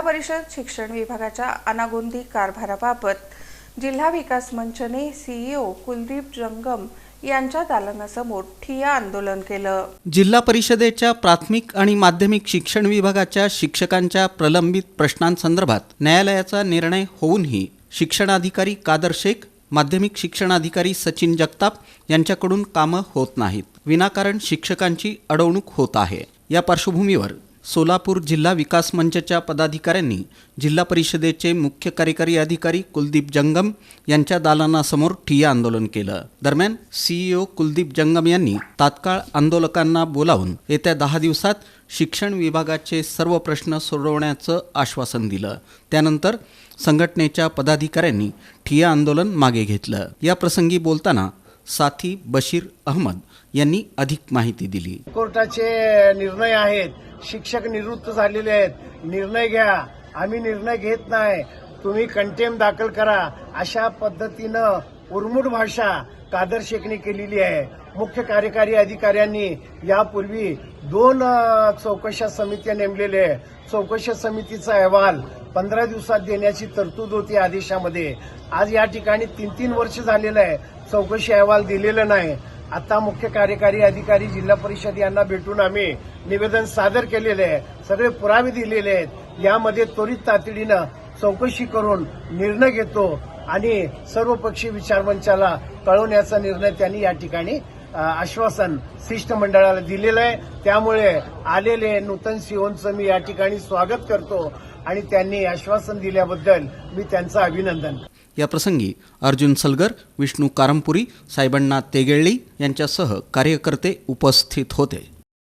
परिषद शिक्षण विभागाच्या अनागोंदी कारभाराबाबत जिल्हा विकास मंचने सीईओ कुलदीप जंगम यांच्या दालनासमोर ठिया आंदोलन केलं. जिल्हा परिषदेच्या प्राथमिक आणि माध्यमिक शिक्षण विभागाच्या शिक्षकांच्या प्रलंबित प्रश्नांसंदर्भात न्यायालयाचा निर्णय होऊनही शिक्षणाधिकारी कादर शेख माध्यमिक शिक्षणाधिकारी सचिन जगताप यांच्याकडून कामं होत नाहीत. विनाकारण शिक्षकांची अडवणूक होत आहे. या पार्श्वभूमीवर सोलापूर जिल्हा विकास मंचच्या पदाधिकाऱ्यांनी जिल्हा परिषदेचे मुख्य कार्यकारी अधिकारी कुलदीप जंगम यांच्या दालनासमोर ठिय्या आंदोलन केलं. दरम्यान सीईओ कुलदीप जंगम यांनी तात्काळ आंदोलकांना बोलावून येत्या दहा दिवसात शिक्षण विभागाचे सर्व प्रश्न सोडवण्याचं आश्वासन दिलं. त्यानंतर संघटनेच्या पदाधिकाऱ्यांनी ठिय्या आंदोलन मागे घेतलं. या प्रसंगी बोलताना साथी बशीर अहमद यांनी अधिक माहिती दिली. कोर्टाचे निर्णय आहेत. शिक्षक निवृत्त झालेले आहेत. निर्णय घ्या. आम्ही निर्णय घेत नाही. तुम्ही कंटेम दाखल करा. अशा पद्धतीनं उर्मुट भाषा कादर शेखने केलेली आहे. मुख्य कार्यकारी अधिकाऱ्यांनी यापूर्वी दोन चौकशा समित्या नेमलेल्या आहेत. चौकशा समितीचा अहवाल पंधरा दिवसात देण्याची तरतूद होती आदेशामध्ये. आज या ठिकाणी तीन तीन वर्ष झालेलं आहे. चौकशी अहवाल दिलेला नाही. आता मुख्य कार्यकारी अधिकारी जिल्हा परिषद यांना भेटून आम्ही निवेदन सादर केलेले आहे. सगळे पुरावे दिलेले आहेत. यामध्ये त्वरित तातडीनं चौकशी करून निर्णय घेतो आणि सर्वपक्षीय विचारमंचाला कळवण्याचा निर्णय त्यांनी या ठिकाणी आश्वासन शिष्टमंडळाला दिलेलं आहे. त्यामुळे आलेले नूतन सिओनचं मी या ठिकाणी स्वागत करतो आणि त्यांनी आश्वासन दिल्याबद्दल मी त्यांचं अभिनंदन. या प्रसंगी अर्जुन सलगर विष्णू कारंपुरी सायबण्णा तेगेळ्ळी यांच्यासह कार्यकर्ते उपस्थित होते.